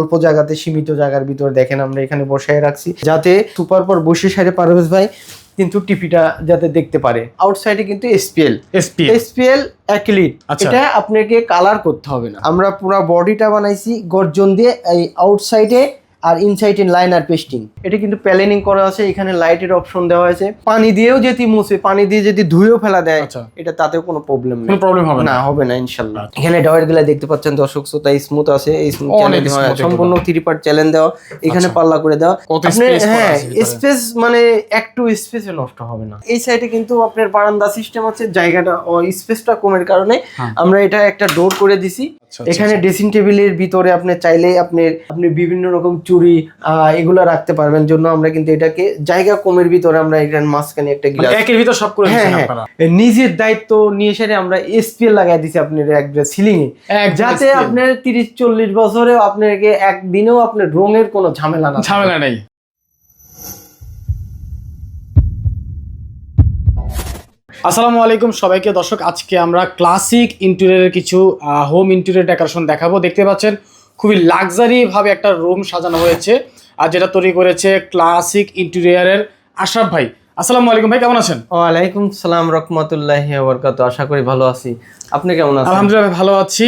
অল্প জায়গাতে সীমিত জায়গার ভিতর দেখেন আমরা এখানে বসায় রাখছি। যাতে সুপার পর বসে সাইডে পারভেজ ভাই কিন্তু টিপিটা যাতে দেখতে পারে। আউটসাইডে কিন্তু এসপিএল এসপি এসপিএল আচ্ছা। এটা আপনাকে কালার করতে হবে না। আমরা পুরো বডিটা বানাইছি গর্জন দিয়ে এই আউটসাইডে আর ইনসাইডে লাইনার পেস্টিং এটা কিন্তু প্যালেনিং করা আছে এখানে লাইটের অপশন দেওয়া আছে পানি দিয়েও যদি মুছে পানি দিয়ে যদি ধুয়েও ফেলা দেয় আচ্ছা। এটা তাতেও কোনো প্রবলেম নেই। প্রবলেম হবে না? হবে না ইনশাল্লাহ। এখানে ডয়েরগুলা দেখতে পাচ্ছেন দর্শক শ্রোতা স্মুথ আছে স্মুথ সম্পূর্ণ থ্রি পার্ট চ্যানেল দেওয়া এখানে আচ্ছা। পাল্লা করে দেওয়া। হ্যাঁ স্পেস মানে একটু স্পেসে নষ্ট হবে না। এই সাইডে কিন্তু আপনার বারান্দা সিস্টেম আছে জায়গাটা স্পেসটা কমের কারণে হ্যাঁ। আমরা এটা একটা ডোর করে দিছি। আচ্ছা, আচ্ছা, এখানে ড্রেসিং টেবিলের ভিতরে আপনি চাইলে আপনি আপনি বিভিন্ন রকম আহ, এগুলো রাখতে পারবেন জন্য আমরা কিন্তু এটাকে জায়গা কমের ভিতরে আমরা এখানে মাঝখানে একটা মানে গ্লাস একের ভিতর সব করে হ্যাঁ হ্যাঁ। আপনারা? নিজের দায়িত্ব নিয়ে সেরে আমরা এসপিএল লাগাই দিছি আপনার একটা সিলিং এ যাতে আপনার তিরিশ চল্লিশ বছরেও আপনাকে একদিনেও আপনার রঙের কোনো ঝামেলা না ঝামেলা নেই। আসসালামু আলাইকুম সবাইকে। দর্শক আজকে আমরা ক্লাসিক ইন্টেরিয়রের কিছু হোম ইন্টেরিয়র ডেকোরেশন দেখাবো। দেখতে পাচ্ছেন খুবই লাক্সারি ভাবে একটা রুম সাজানো হয়েছে। আর যেটা তৈরি করেছে ক্লাসিক ইন্টেরিয়রের আশরাফ ভাই। আসসালামু আলাইকুম ভাই কেমন আছেন? ওয়ালাইকুম সালাম রহমতুল্লাহ বরকাত আশা করি ভালো আছি। আপনি কেমন আছেন? আলহামদুলিল্লাহ ভালো আছি।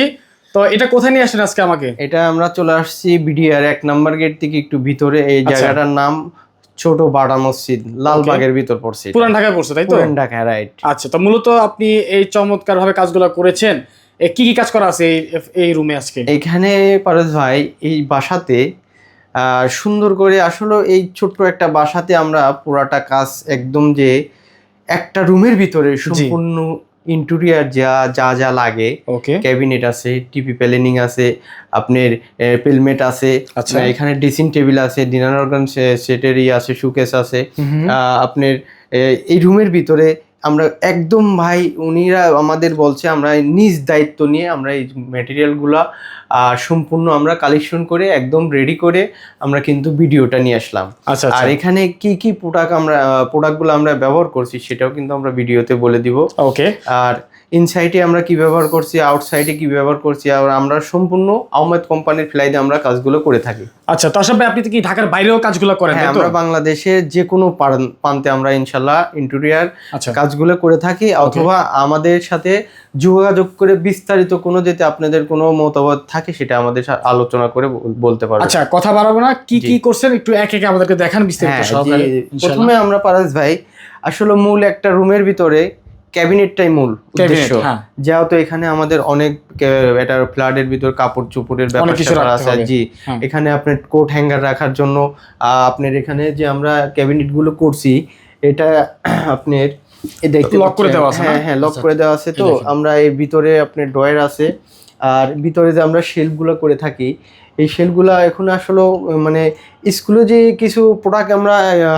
তো এটা কোথায় নিয়ে আসেন আজকে আমাকে? এটা আমরা চলে আসছি বিডিআর এক নাম্বার গেট থেকে একটু ভিতরে। এই আচ্ছা। জায়গাটার নাম ছোট বাড়া মসজিদ লালবাগের ভিতর পড়ছে। পুরান ঢাকায় পড়ছে তাই তো? পুরান ঢাকা রাইট আচ্ছা তো মূলত আপনি এই চমৎকার ভাবে কাজগুলো করেছেন। কি কি কাজ করা আছে এই এই রুমে আজকে? এখানে পারস ভাই এই বাসাতে সুন্দর করে আসলে এই ছোট্ট একটা বাসাতে আমরা পুরাটা কাজ একদম যে একটা রুমের ভিতরে সম্পূর্ণ ইন্টেরিয়ার যা যা যা লাগে। ওকে ক্যাবিনেট আছে টিভি প্যালেনিং আছে আপনার পেলমেট আছে আচ্ছা। এখানে ড্রেসিং টেবিল আছে ডিনার অর্গান সেটের আছে সুকেস আছে। আপনার এই রুমের ভিতরে আমরা একদম ভাই উনিরা আমাদের বলছে আমরা নিজ দায়িত্ব নিয়ে আমরা এই ম্যাটেরিয়ালগুলো সম্পূর্ণ আমরা কালেকশন করে একদম রেডি করে আমরা কিন্তু ভিডিওটা নিয়ে আসলাম। আচ্ছা আর আচ্ছা এখানে কি কি প্রোডাক্ট আমরা প্রোডাক্টগুলো আমরা ব্যবহার করছি সেটাও কিন্তু আমরা ভিডিওতে বলে দিব। ওকে আর ইনসাইডে আমরা কি ব্যবহার করছি আউটসাইডে কি ব্যবহার করছি আর আমরা সম্পূর্ণ আহমেদ কোম্পানির ফ্লাইটে আমরা কাজগুলো করে থাকি। আচ্ছা তো আশরাফ ভাই আপনি কি ঢাকার বাইরেও কাজগুলো করেন হ্যাঁ আমরা বাংলাদেশের যে কোনো প্রান্তে আমরা ইনশাল্লাহ ইন্টেরিয়ার আচ্ছা। কাজগুলো করে থাকি অথবা আমাদের সাথে যোগাযোগ করে বিস্তারিত কোনো যেতে আপনাদের কোনো মতামত থাকে সেটা আমাদের সাথে আলোচনা করে বলতে পারবেন। আচ্ছা কথা বাড়াবো না কি কি করছেন? একটু এক এক আমাদেরকে দেখান বিস্তারিত হ্যাঁ সহকারে প্রথমে আমরা পারাস ভাই আসলে মূল একটা রুমের ভিতরে ক্যাবিনেটটাই মূল উদ্দেশ্য হ্যাঁ। যেহেতু এখানে আমাদের অনেক এটা ফ্ল্যাটের ভিতর কাপড় চোপড়ের ব্যাপার আছে জি হ্যাঁ। এখানে আপনার কোট হ্যাঙ্গার রাখার জন্য আপনার এখানে যে আমরা ক্যাবিনেটগুলো করছি এটা আপনার দেখতে Lock করে দেওয়া আছে হ্যাঁ হ্যাঁ লক আচ্ছা। করে দেওয়া আছে তো আমরা এর ভিতরে আপনার ড্রয়ার আছে আর ভিতরে যে আমরা শেলফগুলো করে থাকি এই শেলগুলো এখন আসলে মানে স্কুলে যে কিছু প্রোডাক্ট আমরা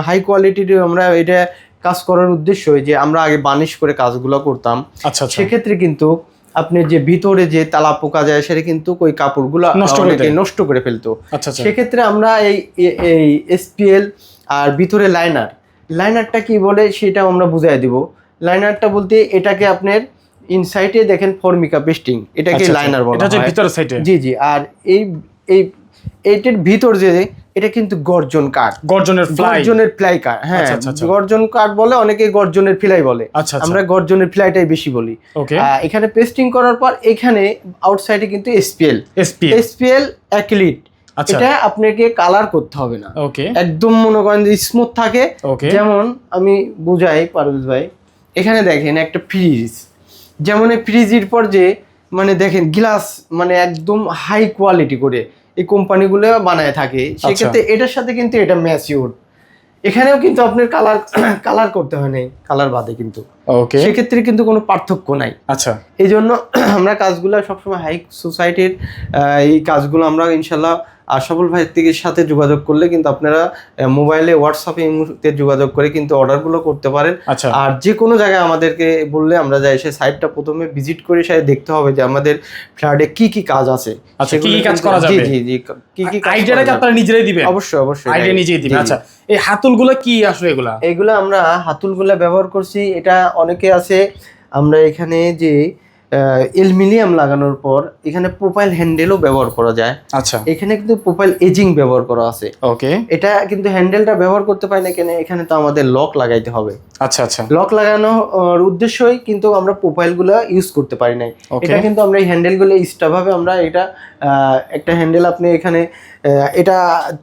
হাই কোয়ালিটির আমরা এটা কাজ করার উদ্দেশ্য যে আমরা আগে বানিশ করে কাজগুলো করতাম। আচ্ছা আচ্ছা। সেক্ষেত্রে কিন্তু আপনি যে ভিতরে যে তালা পোকা যায় সেটা কিন্তু ওই কাপড়গুলো নষ্ট করে ফেলতো। আচ্ছা সেক্ষেত্রে আমরা এই এই এসপিএল আর ভিতরে লাইনার। লাইনারটা কি বলে সেটা আমরা বুঝাই দিব। লাইনারটা বলতে এটাকে আপনার ইনসাইটে দেখেন ফর্মিকা পেস্টিং এটাকে। লাইনার বলা হয়। সাইডে জি জি। আর এই এই এইটার ভিতর যে এটা কিন্তু গর্জন কাঠ গর্জনের গর্জনের ফ্লাই কাঠ হ্যাঁ। আচ্ছা, আচ্ছা, আচ্ছা। গর্জন কাঠ বলে? অনেকে গর্জনের ফ্লাই বলে। আচ্ছা আচ্ছা। আমরা গর্জনের ফ্লাইটাই বেশি বলি। এখানে পেস্টিং করার পর এখানে আউটসাইডে কিন্তু এসপিএল এসপি এসপিএল অ্যাক্রিলিক আচ্ছা। এটা আপনাকে কালার করতে হবে না। ওকে একদম মনে করেন স্মুথ থাকে। যেমন আমি বুঝাই পারভেজ ভাই এখানে দেখেন একটা ফ্রিজ যেমন এই ফ্রিজের পর যে মানে দেখেন গ্লাস মানে একদম হাই কোয়ালিটি করে। এই কোম্পানিগুলো বানায় থাকে আচ্ছা। সেক্ষেত্রে এটার সাথে কিন্তু এটা ম্যাচিউর এখানেও কিন্তু আপনার কালার কালার করতে হয় নাই কালার বাদে কিন্তু। ওকে সেক্ষেত্রে কিন্তু কোনো পার্থক্য নাই। আচ্ছা। এই জন্য আমরা কাজগুলো সবসময় হাই সোসাইটির এই কাজগুলো আমরা ইনশাল্লাহ আশাফুল ভাইয়ের থেকে সাথে যোগাযোগ করলে কিন্তু আপনারা মোবাইলে হোয়াটসঅ্যাপে এই মুহূর্তে যোগাযোগ করে কিন্তু অর্ডারগুলো করতে পারেন। আচ্ছা। আর যে কোনো জায়গায় আমাদেরকে বললে আমরা যাই সে সাইটটা প্রথমে ভিজিট করে সে দেখতে হবে যে আমাদের ফ্ল্যাটে কি কি কাজ আছে। আচ্ছা, কি কি কাজ করা যাবে? জি জি কি কি আইডিয়াটা আপনারা নিজেরাই দিবেন? অবশ্যই অবশ্যই আইডিয়া নিজেই দিবেন। আচ্ছা। এই হাতুলগুলো কি আসলে এগুলা? এইগুলো আমরা হাতুলগুলা ব্যবহার করছি। এটা অনেকে আছে আমরা এখানে যে এলমিনিয়াম লাগানোর পর এখানে প্রোফাইল হ্যান্ডেলও ব্যবহার করা যায়। আচ্ছা। এখানে কিন্তু প্রোফাইল এজিং ব্যবহার করা আছে। ওকে। এটা কিন্তু হ্যান্ডেলটা ব্যবহার করতে পারি না কেন এখানে তো আমাদের লক লাগাইতে হবে। আচ্ছা আচ্ছা। লক লাগানোর উদ্দেশ্যই কিন্তু আমরা প্রোফাইলগুলো ইউজ করতে পারি নাই. এটা কিন্তু আমরা এই হ্যান্ডেলগুলো এক্সট্রা ভাবে আমরা এটা একটা হ্যান্ডেল আপনি এখানে এটা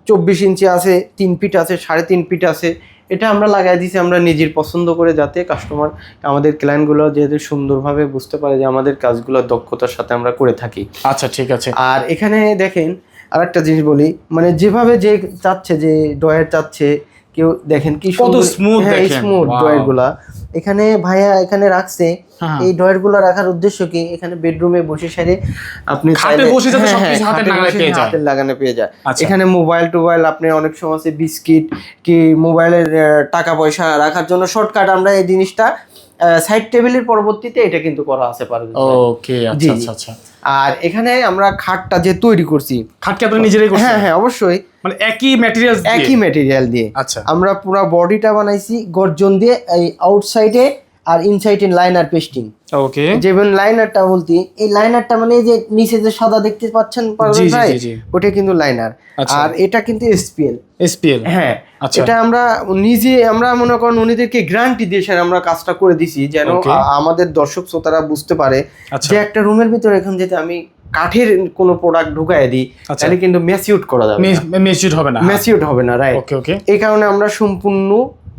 চব্বিশ ইঞ্চি আছে তিন ফিট আছে সাড়ে তিন ফিট আছে এটা আমরা লাগাই দিছি আমরা নিজের পছন্দ করে যাতে কাস্টমার আমাদের ক্লায়েন্টগুলো যাতে সুন্দরভাবে বুঝতে পারে যে আমাদের কাজগুলো দক্ষতার সাথে আমরা করে থাকি। আচ্ছা ঠিক আছে। আর এখানে দেখেন আর একটা জিনিস বলি মানে যেভাবে যে চাচ্ছে যে ডয়ার চাচ্ছে কেউ দেখেন কি কত স্মুথ স্মুথ Wow. এখানে ভাইয়া এখানে রাখছে হ্যাঁ। এই ডয়ারগুলো রাখার উদ্দেশ্য কি? এখানে বেডরুমে বসে সারে আপনি চাইলে- বসে যাতে হ্যাঁ, সবকিছু নাগালে বসে পেয়ে যায়। হাতের লাগানো পেয়ে যায়। এখানে মোবাইল টোবাইল আপনি অনেক সময় আছে বিস্কিট কি মোবাইলের টাকা পয়সা রাখার জন্য শর্টকাট আমরা এই জিনিসটা সাইড টেবিলের পরবর্তীতে এটা কিন্তু করা আছে পারবে। ওকে আচ্ছা আচ্ছা আচ্ছা। আর এখানে আমরা খাটটা যে তৈরি করছি খাটকে আপনি নিজেরাই করছেন? হ্যাঁ হ্যাঁ অবশ্যই। মানে একই ম্যাটেরিয়ালস একই ম্যাটেরিয়াল দিয়ে। আচ্ছা। আমরা পুরো বডিটা বানাইছি গর্জন দিয়ে এই আউটসাইডে আর ইনসাইডে লাইনার পেস্টিং ওকে যেমন লাইনারটা বলতে এই লাইনারটা মানে এই যে নিচে যে সাদা দেখতে পাচ্ছেন জি, ভাই। ওটা কিন্তু লাইনার আচ্ছা। আর এটা কিন্তু এসপিএল এসপিএল হ্যাঁ আচ্ছা। এটা আমরা নিজে আমরা মনে করেন উনিদেরকে গ্যারান্টি দিয়ে স্যার আমরা কাজটা করে দিছি যেন আমাদের দর্শক শ্রোতারা বুঝতে পারে আচ্ছা। যে একটা রুমের ভিতরে এখন যদি আমি কাঠের কোনো প্রোডাক্ট ঢুকাই দিই। তাহলে কিন্তু ম্যাচিউট করা যাবে মেচিউর হবে না। ম্যাচিউট হবে না রাইট ওকে ওকে এই কারণে আমরা সম্পূর্ণ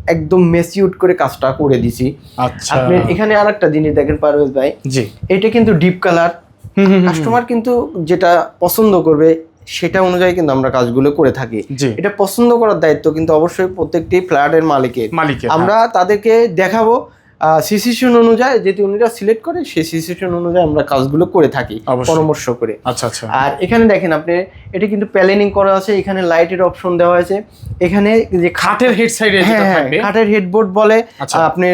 একদম মেসিউট করে কাজটা করে দিছি। আচ্ছা। আপনি এখানে আরেকটা জিনিস দেখেন পারভেজ ভাই। জি। এটা কিন্তু ডিপ কালার কাস্টমার কিন্তু যেটা পছন্দ করবে সেটা অনুযায়ী কিন্তু আমরা কাজগুলো করে থাকি। এটা পছন্দ করার দায়িত্ব কিন্তু অবশ্যই প্রত্যেকটি ফ্ল্যাটের মালিকের। মালিকের আমরা তাদেরকে দেখাবো সিচুয়েশন অনুযায়ী যদি উনিরা সিলেক্ট করে সেই সিচুয়েশন অনুযায়ী আমরা কাজগুলো করে থাকি পরামর্শ করে। আচ্ছা আচ্ছা। আর এখানে দেখেন আপনি এটা কিন্তু প্ল্যানিং করা আছে এখানে লাইটের অপশন দেওয়া আছে। এখানে যে খাটের হেড সাইডে হ্যাঁ যেটা হ্যাঁ থাকবে। কাঠের হেডবোর্ড বলে আচ্ছা। আপনি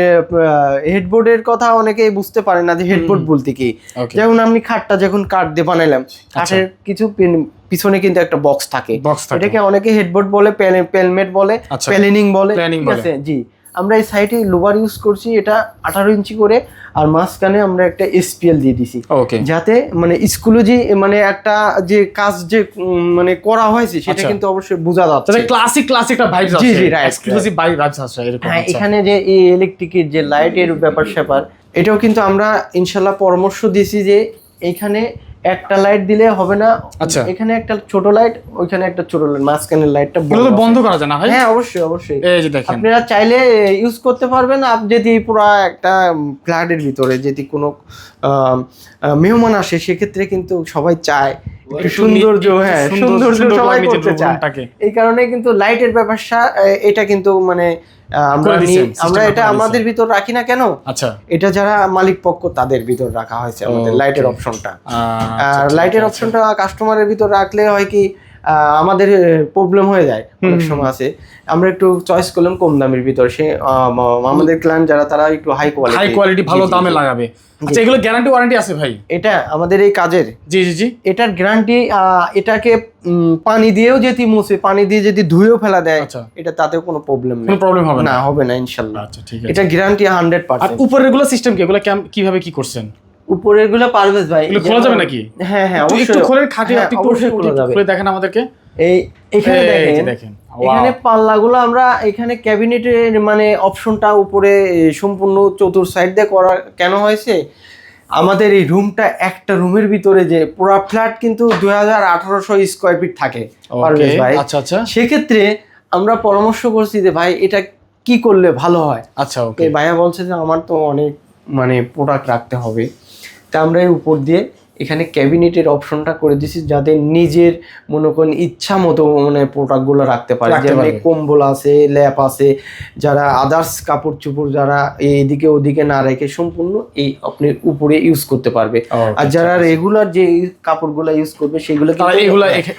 হেডবোর্ডের কথা অনেকেই বুঝতে পারে না যে হেডবোর্ড বলতে কি। যেমন আমি খাটটা যখন কাঠ দিয়ে বানাইলাম কাঠের কিছু পিন- পিছনে কিন্তু একটা বক্স থাকে। বক্স থাকে। এটাকে অনেকে হেডবোর্ড বলে পেলমেট বলে আচ্ছা। প্যালেনিং বলে। জি। আমরা এই সাইডে লোভার ইউজ করছি এটা আঠারো ইঞ্চি করে আর মাঝখানে আমরা একটা এসপিএল দিয়ে দিছি। ওকে যাতে মানে স্কুলে যে মানে একটা যে কাজ যে মানে করা হয়েছে সেটা আচ্ছা। কিন্তু অবশ্যই বোঝা যাচ্ছে। ক্লাসিক ক্লাসিক একটা ভাইবস জি, আছে। জি, right, এক্সক্লুসিভ ভাইবস আছে এরকম হ্যাঁ আচ্ছা। এখানে যে এই ইলেকট্রিকের যে লাইটের ব্যাপার স্যাপার এটাও কিন্তু আমরা ইনশাল্লাহ পরামর্শ দিয়েছি যে এখানে একটা লাইট দিলে হবে না। আচ্ছা। এখানে একটা ছোট লাইট ওইখানে একটা ছোট লাইট মাঝখানের লাইটটা বন্ধ করা যায় না ভাই হ্যাঁ অবশ্যই অবশ্যই। এই যে দেখেন। আপনারা চাইলে ইউজ করতে পারবেন আপনি যদি পুরো একটা ফ্ল্যাটের ভিতরে যদি কোনো মেহমান আসে সেক্ষেত্রে কিন্তু সবাই চায় সৌন্দর্য হ্যাঁ সুন্দর- সৌন্দর্য সুন্দর সবাই করতে চায়। এই কারণে কিন্তু লাইটের ব্যাপারটা এটা কিন্তু মানে আমরা আমরা এটা আমাদের ভিতর রাখি না কেন? আচ্ছা। এটা যারা মালিক পক্ষ তাদের ভিতর রাখা হয়েছে আমাদের লাইটের অপশনটা আচ্ছা, আর লাইটের। অপশনটা কাস্টমারের ভিতর রাখলে হয় কি আমাদের প্রবলেম হয়ে যায় অনেক সময় আছে। আমরা একটু চয়েস করলাম কম দামের ভিতর। সে আমাদের ক্লায়েন্ট যারা তারা একটু হাই কোয়ালিটি হাই কোয়ালিটি ভালো দামে লাগাবে। আচ্ছা এগুলো গ্যারান্টি ওয়ারেন্টি আছে ভাই? এটা আমাদের এই কাজের। জি জি জি। এটার গ্যারান্টি এটাকে পানি দিয়েও যদি মুছে পানি দিয়ে যদি ধুয়েও ফেলা দেয় আচ্ছা। এটা তাতেও কোনো প্রবলেম কোনো নেই। প্রবলেম হবে না? হবে না ইনশাল্লাহ। আচ্ছা ঠিক আছে। এটা গ্যারান্টি হান্ড্রেড আর পার্সেন্ট উপরেরগুলো সিস্টেম কি? এগুলো কীভাবে কি করছেন? উপরেরগুলো পারভেজ ভাই। এগুলো খোলা যাবে নাকি? হ্যাঁ হ্যাঁ একটু- একটু অবশ্যই। খোলের খাটে হ্যাঁ, আপনি একটু অবশ্যই খোলা যাবে। খুলে দেখেন আমাদেরকে। এই এখানে দেখেন এখানে পাল্লাগুলো আমরা এখানে ক্যাবিনেটের মানে অপশনটা উপরে সম্পূর্ণ চতুর সাইড দিয়ে করা কেন হয়েছে? আমাদের এই রুমটা একটা রুমের ভিতরে যে পুরো ফ্ল্যাট কিন্তু দুই হাজার আঠারোশো স্কোয়ার ফিট থাকে। পারভেজ ভাই। আচ্ছা আচ্ছা। সেক্ষেত্রে আমরা পরামর্শ করছি যে ভাই এটা কি করলে ভালো হয়? আচ্ছা ওকে ভাইয়া বলছে যে আমার তো অনেক মানে প্রোডাক্ট রাখতে হবে। আমরা উপর দিয়ে এখানে ক্যাবিনেটের অপশনটা করে দিছি যাতে নিজের মনে করেন ইচ্ছা মতো মানে প্রোডাক্টগুলো রাখতে পারে। যেমন কম্বল আছে ল্যাপ আছে যারা আদার্স কাপড় চোপড় যারা এইদিকে ওদিকে না রেখে সম্পূর্ণ এই আপনি উপরে ইউজ করতে পারবে। আর যারা রেগুলার যে কাপড়গুলো ইউজ করবে সেগুলো কিন্তু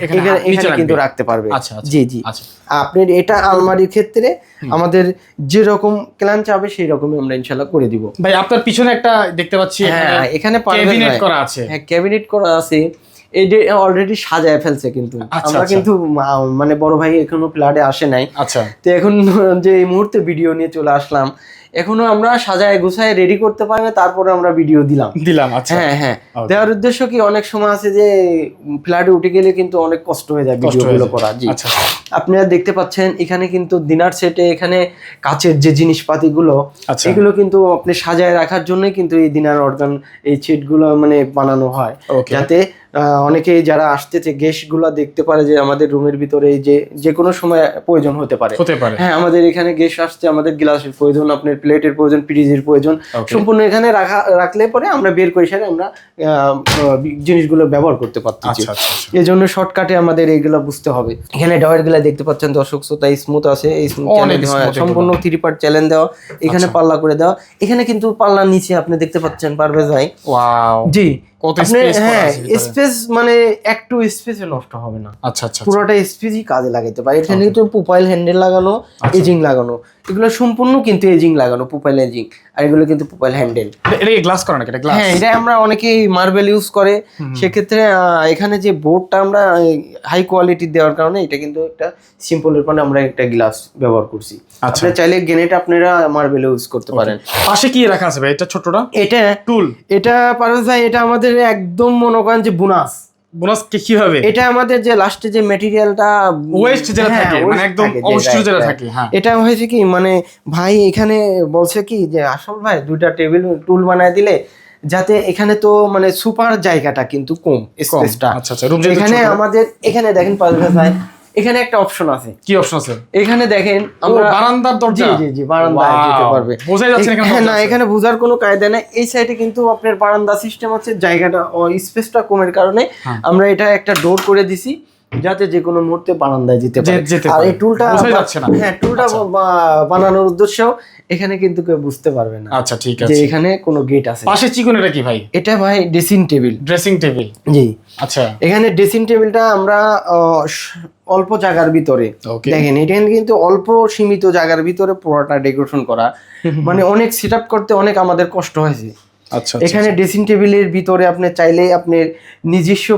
এখানে রাখতে পারবে। আচ্ছা আচ্ছা। জি জি। আচ্ছা। আপনার এটা আলমারির ক্ষেত্রে আমাদের যেরকম ক্লান চাবে সেই রকমই আমরা ইনশাল্লাহ করে দিব। ভাই আপনার পিছনে একটা দেখতে পাচ্ছি হ্যাঁ এখানে করা আছে। হ্যাঁ ক্যাবিনেট করা আছে এই যে অলরেডি সাজায় ফেলছে কিন্তু। আচ্ছা, আমরা আচ্ছা। কিন্তু মানে বড় ভাই এখনও ফ্ল্যাটে আসে নাই। আচ্ছা। তো এখন যে এই মুহূর্তে ভিডিও নিয়ে চলে আসলাম এখনও আমরা সাজায় গুছায় রেডি করতে পারি না তারপরে আমরা ভিডিও দিলাম। দিলাম আচ্ছা। হ্যাঁ হ্যাঁ। দেওয়ার উদ্দেশ্য কি অনেক সময় আছে যে ফ্ল্যাটে উঠে গেলে কিন্তু অনেক কষ্ট হয়ে যায় ভিডিওগুলো করা জি। আচ্ছা। আপনারা দেখতে পাচ্ছেন এখানে কিন্তু ডিনার সেটে এখানে কাচের যে জিনিসপাতিগুলো আচ্ছা। এগুলো কিন্তু আপনি সাজায় রাখার জন্যই কিন্তু এই ডিনার অর্গান এই সেটগুলো মানে বানানো হয়। যাতে অনেকে যারা আসতেছে গেস্টগুলা দেখতে পারে যে আমাদের রুমের ভিতরে যে যে কোনো সময় প্রয়োজন হতে পারে। হতে পারে। হ্যাঁ আমাদের এখানে গেস্ট আসছে আমাদের গ্লাসের প্রয়োজন আপনার প্লেটের প্রয়োজন ফ্রিজের প্রয়োজন সম্পূর্ণ এখানে রাখা রাখলে পরে আমরা বের করে সেরে আমরা জিনিসগুলো ব্যবহার করতে পারতেছি। আচ্ছা। এই জন্য শর্টকাটে আমাদের এইগুলো বুঝতে হবে। এখানে ডয়ের গুলা দেখতে পাচ্ছেন দর্শক শ্রোতা স্মুথ আছে এই। সম্পূর্ণ থ্রি পার্ট চ্যালেঞ্জ দেওয়া এখানে আচ্ছা। পাল্লা করে দেওয়া এখানে কিন্তু পাল্লার নিচে আপনি দেখতে পাচ্ছেন পারবে যাই জি কত স্পেস হ্যাঁ স্পেস মানে একটু স্পেসে নষ্ট হবে না। আচ্ছা আচ্ছা পুরোটা স্পেসই কাজে লাগাতে পারে। এখানে কিন্তু প্রোফাইল হ্যান্ডেল লাগানো আচ্ছা। এজিং লাগানো। এগুলো সম্পূর্ণ কিন্তু এজিং লাগানো প্রোফাইল এজিং আর এগুলো কিন্তু প্রোফাইল হ্যান্ডেল এটা গ্লাস করা নাকি? এটা গ্লাস হ্যাঁ এটা আমরা অনেকেই মার্বেল ইউজ করে। সেক্ষেত্রে এখানে যে বোর্ডটা আমরা হাই কোয়ালিটি দেওয়ার কারণে এটা কিন্তু একটা সিম্পলের পরে আমরা একটা গ্লাস ব্যবহার করছি। আচ্ছা। চাইলে গ্রেনেড আপনারা মার্বেল ইউজ করতে পারেন। পাশে কি রাখা আছে ভাই? এটা ছোটটা? এটা টুল এটা পারভেজ ভাই এটা আমাদের একদম মনে করেন যে বোনাস। বোনাস কি কীভাবে? এটা আমাদের যে লাস্টে যে ম্যাটেরিয়ালটা ওয়েস্ট যেটা থাকে মানে একদম অবশিষ্ট যেটা থাকে হ্যাঁ। এটা হয়েছে কি মানে ভাই এখানে বলছে কি যে আসল ভাই দুইটা টেবিল টুল বানায় দিলে যাতে এখানে তো মানে সুপার জায়গাটা কিন্তু কম স্পেসটা আচ্ছা আচ্ছা এখানে আমাদের এখানে দেখেন ভাই এখানে একটা অপশন আছে। কি অপশন আছে? এখানে দেখেন আমরা বারান্দার দরজা? জি জি বারান্দায় Wow! যেতে পারবে। বোঝাই যাচ্ছে এখানে না এখানে বোঝার কোনো কায়দা নাই। এই সাইডে কিন্তু আপনার বারান্দা সিস্টেম আছে জায়গাটা স্পেসটা কমের কারণে হ্যাঁ। আমরা এটা একটা ডোর করে দিছি। যাতে যে কোনো মুহূর্তে বারান্দায় যেতে পারে। আর এই টুলটা যাচ্ছে না। হ্যাঁ টুলটা আচ্ছা। বানানোর উদ্দেশ্যেও এখানে কিন্তু কেউ বুঝতে পারবে না। আচ্ছা ঠিক আছে। যে এখানে কোনো গেট আছে। পাশে চিকন এটা কি ভাই? এটা ভাই ড্রেসিং টেবিল ড্রেসিং টেবিল জি। আচ্ছা। এখানে ড্রেসিং টেবিলটা আমরা অল্প জায়গার ভিতরে। দেখেন এটা কিন্তু অল্প সীমিত জায়গার ভিতরে পুরোটা ডেকোরেশন করা। মানে অনেক সেট করতে অনেক আমাদের কষ্ট হয়েছে। আচ্ছা এখানে ড্রেসিং টেবিলের ভিতরে আপনি চাইলে আপনার নিজস্ব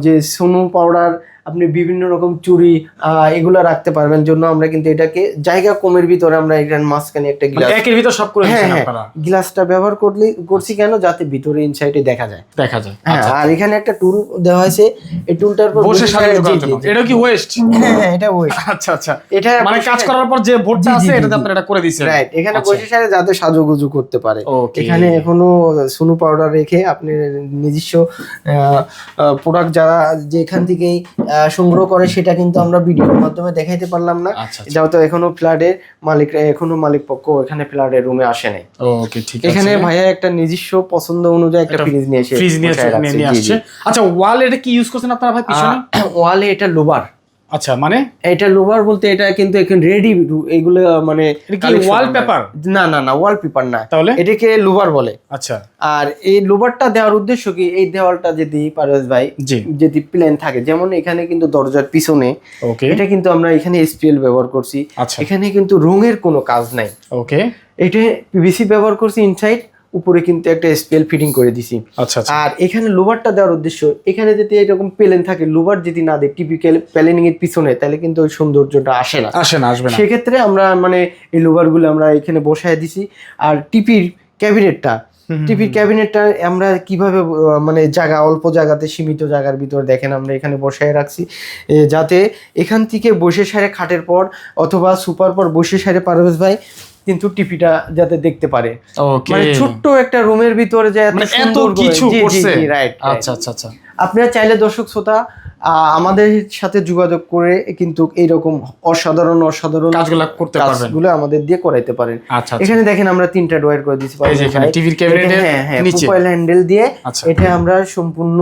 যে সোনু পাউডার আপনি বিভিন্ন রকম চুড়ি আহ, এগুলো রাখতে পারবেন জন্য আমরা কিন্তু এটাকে জায়গা কমের ভিতরে আমরা এখানে মাঝখানে একটা মানে গ্লাস একের ভিতর সব করে হ্যাঁ হ্যাঁ আপনারা? গ্লাসটা ব্যবহার করলে করছি কেন? যাতে ভিতরে ইনসাইডে দেখা যায়। দেখা যায় হ্যাঁ আচ্ছা। আর এখানে একটা টুল দেওয়া হয়েছে এই টুলটার পর বসে জি। এটা কি ওয়েস্ট হ্যাঁ হ্যাঁ এটা ওই আচ্ছা আচ্ছা। এটা মানে কাজ করার পর যে বোর্ডটা আছে এটাতে। আপনারা এটা করে দিয়েছেন। রাইট এখানে আচ্ছা। বসে সারে যাতে সাজুগুজু করতে পারে. এখানে এখনও সুনু পাউডার রেখে আপনি নিজস্ব প্রোডাক্ট যারা যেখান থেকেই সংগ্রহ করে সেটা কিন্তু আমরা ভিডিওর মাধ্যমে দেখাইতে পারলাম না। আচ্ছা আচ্ছা। যেহেতু এখনও ফ্ল্যাটের মালিক এখনও মালিক পক্ষ এখানে ফ্ল্যাটের রুমে আসে নাই। ওকে ঠিক আছে। এখানে ভাইয়া একটা নিজস্ব পছন্দ অনুযায়ী একটা ফ্রিজ নিয়ে এসে ফ্রিজ নিয়ে। আসছে। আচ্ছা ওয়াল এটা কি ইউজ করছেন আপনারা ভাই পিছনে? ওয়ালে এটা লোবার আচ্ছা মানে? এটা লোভার বলতে এটা কিন্তু এখন রেডি এগুলো মানে? আমরা- না না না ওয়ালপেপার না। তাহলে? এটাকে লোভার বলে। আচ্ছা। আর এই লোভারটা দেওয়ার উদ্দেশ্য কি? এই দেওয়ালটা যদি পারভেজ ভাই যদি প্লেন থাকে যেমন এখানে কিন্তু দরজার পিছনে ওকে এটা কিন্তু আমরা এখানে এসপিএল ব্যবহার করছি। আচ্ছা। এখানে কিন্তু রঙের কোনো কাজ নাই। ওকে এটা পিভিসি ব্যবহার করছি ইনসাইড উপরে কিন্তু একটা স্পেল ফিটিং করে দিছি। আচ্ছা আচ্ছা। আর এখানে লোভারটা দেওয়ার উদ্দেশ্য এখানে যদি এরকম প্লেন থাকে লোভার যদি না দেয় টিপিক্যাল প্লেনিং এর পিছনে তাহলে কিন্তু ওই সৌন্দর্যটা আসে না। আসে না আসবে না। সেক্ষেত্রে আমরা মানে এই লোভারগুলো আমরা এখানে বসায় দিছি। আর টিপির ক্যাবিনেটটা টিভির ক্যাবিনেটটা আমরা কীভাবে মানে জায়গা অল্প জায়গাতে সীমিত জায়গার ভিতর দেখেন আমরা এখানে বসায় রাখছি। যাতে এখান থেকে বসে সারে খাটের পর অথবা সুপার পর বসে সারে পারভেজ ভাই কিন্তু টিভিটা যাতে দেখতে পারে। মানে ছোট্ট একটা রুমের ভিতরে যে এত মানে কিছু right. আচ্ছা আচ্ছা আচ্ছা। আপনারা চাইলে দর্শক শ্রোতা আমাদের সাথে যোগাযোগ করে কিন্তু এইরকম অসাধারণ অসাধারণ কাজগুলো করতে পারবেন। কাজগুলো আমাদের দিয়ে করাইতে পারেন। আচ্ছা আচ্ছা। এখানে দেখেন আমরা তিনটা ড্রয়ার করে দিচ্ছি এই যে এখানে টিভির ক্যাবিনেটের হ্যাঁ হ্যাঁ নিচে। প্রোফাইল হ্যান্ডেল দিয়ে আচ্ছা। এটা আমরা সম্পূর্ণ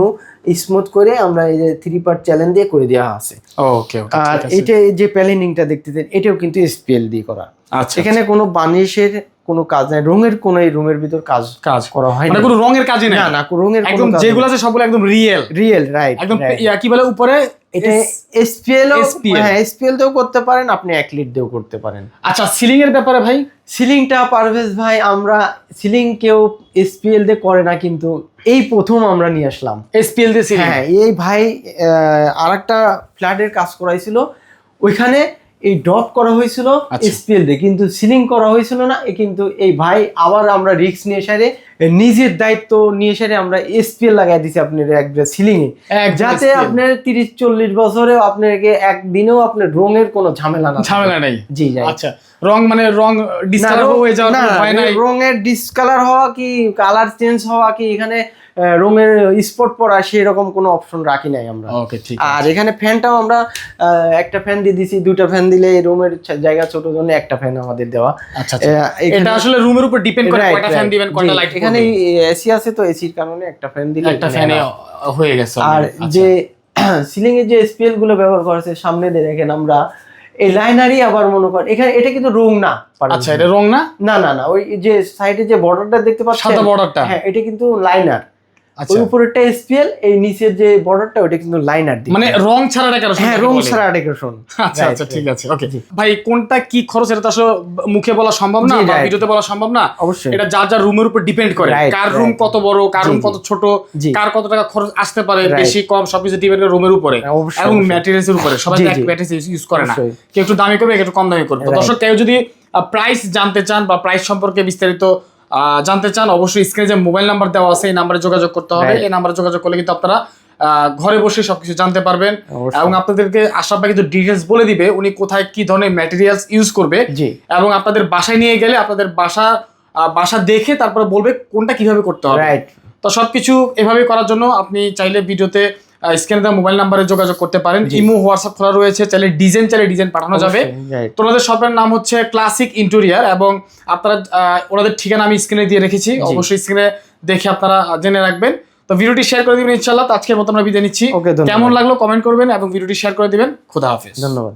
স্মুথ করে আমরা এই যে থ্রি পার্ট চ্যালেঞ্জ দিয়ে করে দেওয়া আছে। ওকে ওকে আর এটা যে প্যালেনিংটা দেখতেছেন এটাও কিন্তু এসপিএল দিয়ে করা। আচ্ছা এখানে কোনো বানিশের কোনো কাজ নাই। রঙের কোনো এই রুমের ভিতর কাজ কাজ। করা হয় মানে না কোনো রঙের কাজই নাই? না না রঙের একদম যেগুলো আছে সবগুলো একদম রিয়েল রিয়েল রাইট একদম ইয়া, কি বলে উপরে? এটা এস- এসপিএল হ্যাঁ এসপিএল দিয়েও করতে পারেন আপনি এক লিট দিয়েও করতে পারেন। আচ্ছা সিলিং এর ব্যাপারে ভাই? সিলিংটা পারভেজ ভাই আমরা সিলিং কেউ এসপিএল দিয়ে করে না কিন্তু এই প্রথম আমরা নিয়ে আসলাম। এসপিএল দিয়ে সিলিং হ্যাঁ এই ভাই আর একটা ফ্ল্যাটের কাজ করাইছিল। ওইখানে এই ড্রপ করা হয়েছিল আচ্ছা। এসপিএল দিয়ে কিন্তু সিলিং করা হয়েছিল না কিন্তু এই ভাই আবার আমরা রিক্স নিয়ে সারে নিজের দায়িত্ব নিয়ে সারে আমরা এসপিএল লাগাই দিছি আপনার সিলিং এ। যাতে আপনার তিরিশ চল্লিশ বছরে আপনাকে একদিনেও আপনার রঙের কোনো ঝামেলা না ঝামেলা নেই। জি আচ্ছা রং মানে রং ডিসকালার হয়ে নাই? রঙের ডিসকালার হওয়া কি কালার চেঞ্জ হওয়া কি এখানে রঙের স্পট পড়া সেই রকম কোনো অপশন রাখি নাই আমরা। ওকে ঠিক আর এখানে ফ্যানটাও আমরা একটা ফ্যান দিয়ে দিছি দুটো ফ্যান দিলে এই রুমের জায়গা ছোট জন্য একটা ফ্যান আমাদের দেওয়া। আচ্ছা আচ্ছা। এটা আসলে রুমের উপর ডিপেন্ড করে কয়টা ফ্যান দিবেন কয়টা লাইট এখানে এসি আছে তো এসির কারণে একটা ফ্যান দিলে একটা ফ্যানে হয়ে। গেছে আর আচ্ছা। যে সিলিং এর যে স্পেলগুলো ব্যবহার করেছে সামনে দিয়ে দেখেন আমরা এই লাইনারই আবার মনে করেন এখানে এটা কিন্তু রং না আচ্ছা এটা রং না? না না না ওই যে সাইডে যে বর্ডারটা দেখতে পাচ্ছেন? সাদা বর্ডারটা হ্যাঁ এটা কিন্তু লাইনার ওই উপরেরটা এসপিএল এই নিচের যে বর্ডারটা ওটা কিন্তু লাইনার দিয়ে মানে রং ছাড়া কেন হ্যাঁ রং ছাড়া ডেকোরেশন আচ্ছা আচ্ছা ঠিক আছে ওকে ভাই কোনটা কি খরচ এটা তো আসলে মুখে বলা সম্ভব না বা ভিডিওতে বলা সম্ভব না। অবশ্যই। এটা যার যার রুমের উপর ডিপেন্ড করে। কার রুম কত বড় কার রুম কত ছোট কার কত টাকা খরচ আসতে পারে বেশি কম সবকিছু ডিপেন্ড করে রুমের উপরে। অবশ্যই, এবং অবশ্যই। ম্যাটেরিয়ালস এর উপরে। সবাই এক ম্যাটেরিয়ালস ইউজ করে না। কেউ একটু দামি করবে কেউ একটু কম দামি করবে। দর্শক কেউ যদি প্রাইস জানতে চান বা প্রাইস সম্পর্কে বিস্তারিত জানতে চান অবশ্যই স্ক্রিনে যে মোবাইল নাম্বার দেওয়া আছে এই নাম্বারে যোগাযোগ করতে হবে। এই নাম্বারে যোগাযোগ করলে কিন্তু আপনারা ঘরে বসে সবকিছু জানতে পারবেন। এবং আপনাদেরকে আশরাফ ভাই কিন্তু ডিটেলস বলে দিবে উনি কোথায় কি ধরনের ম্যাটেরিয়ালস ইউজ করবে। এবং আপনাদের বাসায় নিয়ে গেলে আপনাদের বাসা বাসা দেখে তারপরে বলবে কোনটা কীভাবে করতে হবে। তো সবকিছু এভাবে করার জন্য আপনি চাইলে ভিডিওতে স্ক্রিনে দেওয়া মোবাইল নাম্বারে যোগাযোগ করতে পারেন। ইমো হোয়াটসঅ্যাপ খোলা রয়েছে চাইলে ডিজাইন চাইলে ডিজাইন পাঠানো যাবে। তোমাদের তো ওনাদের শপের নাম হচ্ছে ক্লাসিক ইন্টেরিয়ার এবং আপনারা ওনাদের ঠিকানা আমি স্ক্রিনে দিয়ে রেখেছি। অবশ্যই স্ক্রিনে দেখে আপনারা জেনে রাখবেন। তো ভিডিওটি শেয়ার করে দিবেন ইনশাল্লাহ তো আজকের মতো আমরা বিদায় নিচ্ছি। কেমন লাগল কমেন্ট করবেন এবং ভিডিওটি শেয়ার করে দিবেন। খুদা হাফেজ। ধন্যবাদ।